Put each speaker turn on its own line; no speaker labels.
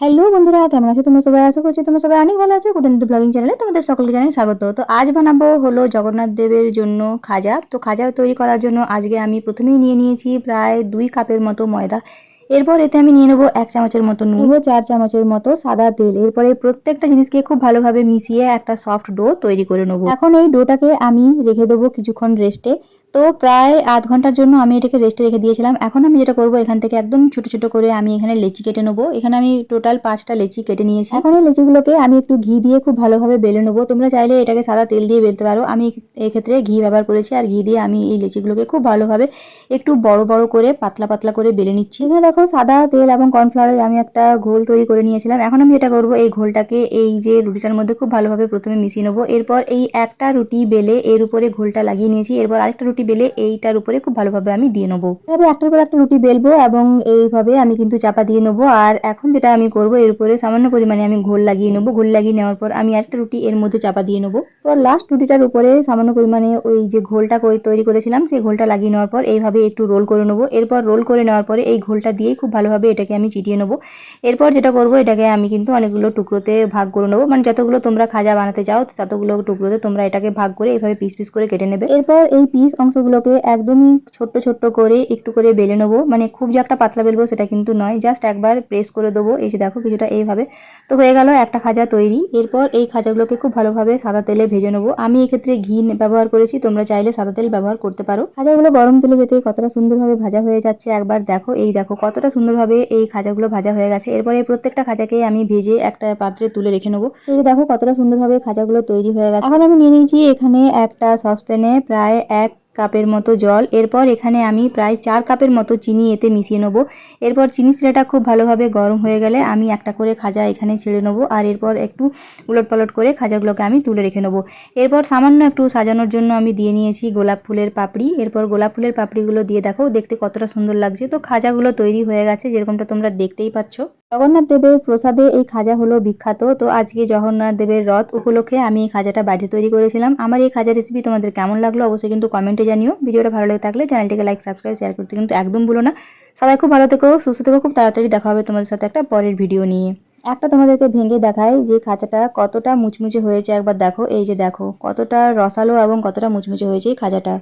Hello বন্ধুরা কেমন আছো? তোমরা সবাই আশা করছি তোমরা সবাই অনেক ভালো আছো। কুটুন্দ ব্লগিং চ্যানেলে তোমাদের সকলকে জানাই স্বাগত। তো আজ বানাবো হলো জগন্নাথ দেবের জন্য খাজা। তো খাজা তৈরি করার জন্য আজকে আমি প্রথমেই নিয়ে নিয়েছি প্রায় দুই কাপের মতো ময়দা। এরপর এতে আমি নিয়ে নেব এক চামচের মতো নুন। নেব চার চামচের মতো সাদা তেল। এরপরে প্রত্যেকটা জিনিসকে খুব ভালোভাবে মিশিয়ে একটা সফট ডো তৈরি করে নেব। এখন এই ডোটাকে আমি রেখে দেবো কিছুক্ষণ রেস্টে তো প্রায় আধ ঘণ্টার জন্য আমি এটাকে রেস্টে রেখে দিয়েছিলাম। এখন আমি যেটা করব, এখান থেকে একদম ছোট ছোট করে আমি এখানে লেচি কেটে নেব। এখানে আমি টোটাল পাঁচটা লেচি কেটে নিয়েছি। এখন এই লেচিগুলোকে আমি একটু ঘি দিয়ে খুব ভালোভাবে বেলে নেব। তোমরা চাইলে এটাকে সাদা তেল দিয়ে বেলতে পারো। আমি এক্ষেত্রে ঘি ব্যবহার করেছি আর ঘি দিয়ে আমি এই লেচিগুলোকে খুব ভালোভাবে একটু বড় বড় করে, পাতলা পাতলা করে বেলে নিচ্ছি। এখানে দেখো সাদা তেল এবং কর্নফ্লাওয়ারের আমি একটা ঘোল তৈরি করে নিয়েছিলাম। এখন আমি যেটা করব এই ঘোলটাকে এই যে রুটিটার মধ্যে খুব ভালোভাবে প্রথমে মিশিয়ে নেব। এরপর এই একটা রুটি বেলে এর উপরে ঘোলটা লাগিয়ে নিয়েছি। এরপর আরেকটা রুটি বেলে এইটার উপরে খুব ভালোভাবে আমি দিয়ে নেব। এভাবে একটার পর একটা রুটি বেলবো এবং এইভাবে আমি কিন্তু চাপা দিয়ে নেব। আর এখন যেটা আমি করব, এর উপরে সামান্য পরিমাণে আমি ঘোল লাগিয়ে নেব। ঘোল লাগিয়ে নেওয়ার পর আমি একটা রুটি এর মধ্যে চাপা দিয়ে নেব। তো লাস্ট রুটিটার উপরে সামান্য পরিমাণে ওই যে ঘোলটা তৈরি করেছিলাম, সেই ঘোলটা লাগিয়ে নেওয়ার পর এইভাবে একটু রোল করে নেব। এরপর রোল করে নেওয়ার পরে এই ঘোলটা দিয়েই খুব ভালোভাবে এটাকে আমি চিটিয়ে নেব। এরপর যেটা করব, এটাকে আমি কিন্তু অনেকগুলো টুকরোতে ভাগ করে নেব। মানে যতগুলো তোমরা খাজা বানাতে চাও, ততগুলো টুকরোতে তোমরা এটাকে ভাগ করে এইভাবে পিস পিস করে কেটে নেবে। এরপর এই পিস অংশগুলোকে একদমই ছোট্ট ছোট্ট করে একটু করে বেলে নেব। মানে খুব যে একটা পাতলা বেলবো সেটা কিন্তু নয় জাস্ট একবার প্রেস করে দেবো। এই যে দেখো কিছুটা এইভাবে। তো হয়ে গেল একটা খাজা তৈরি। এরপর এই খাজাগুলোকে খুব ভালোভাবে সাদা তেলে ভেজে নেব। আমি এক্ষেত্রে ঘি ব্যবহার করেছি, তোমরা চাইলে সাদা তেল ব্যবহার করতে পারো। খাজাগুলো গরম তেলে যেতে কতটা সুন্দরভাবে ভাজা হয়ে যাচ্ছে একবার দেখো। এই দেখো কতটা সুন্দরভাবে এই খাজাগুলো ভাজা হয়ে গেছে। এরপরে প্রত্যেকটা খাজাকে আমি ভেজে একটা পাত্রে তুলে রেখে নেব। এই দেখো কতটা সুন্দরভাবে খাজাগুলো তৈরি হয়ে গেছে। এখন আমি নিয়ে নিয়েছি এখানে একটা সসপ্যানে প্রায় এক কাপের মতো জল। এরপর এখানে আমি প্রায় চার কাপের মতো চিনি এতে মিশিয়ে নেব। এরপর চিনি শিরাটা খুব ভালোভাবে গরম হয়ে গেলে আমি একটা করে খাজা এখানে ছেড়ে নেব আর এরপর একটু উলট পালট করে খাজাগুলোকে আমি তুলে রেখে নেব। এরপর সামান্য একটু সাজানোর জন্য আমি দিয়ে নিয়েছি গোলাপ ফুলের পাপড়ি। এরপর গোলাপ ফুলের পাপড়িগুলো দিয়ে দেখো, দেখতে কতটা সুন্দর লাগছে। তো খাজাগুলো তৈরি হয়ে গেছে, যেরকমটা তোমরা দেখতেই পাচ্ছ। জগন্নাথ দেবের প্রসাদে এই খাজা হলো বিখ্যাত। তো আজকে জগন্নাথ দেবের রথ উপলক্ষে আমি এই খাজাটা বাড়িতে তৈরি করেছিলাম। আমার এই খাজা রেসিপি তোমাদের কেমন লাগল অবশ্যই কিন্তু কমেন্টে জানিও। ভিডিওটা ভালো লেগে থাকলে চ্যানেলটিকে লাইক সাবস্ক্রাইব শেয়ার করতে কিন্তু একদম ভুলো না। সবাই খুব ভালো থেকো, সুস্থ থেকো, খুব তাড়াতাড়ি দেখা হবে তোমাদের সাথে একটা পরের ভিডিও নিয়ে। একটা তোমাদেরকে ভেঙে দেখায় যে খাঁচাটা কতটা মুচমুচে হয়েছে। একবার দেখো, এই যে দেখো, কতটা রসালো এবং কতটা মুচমুচে হয়েছে এই খাজাটা।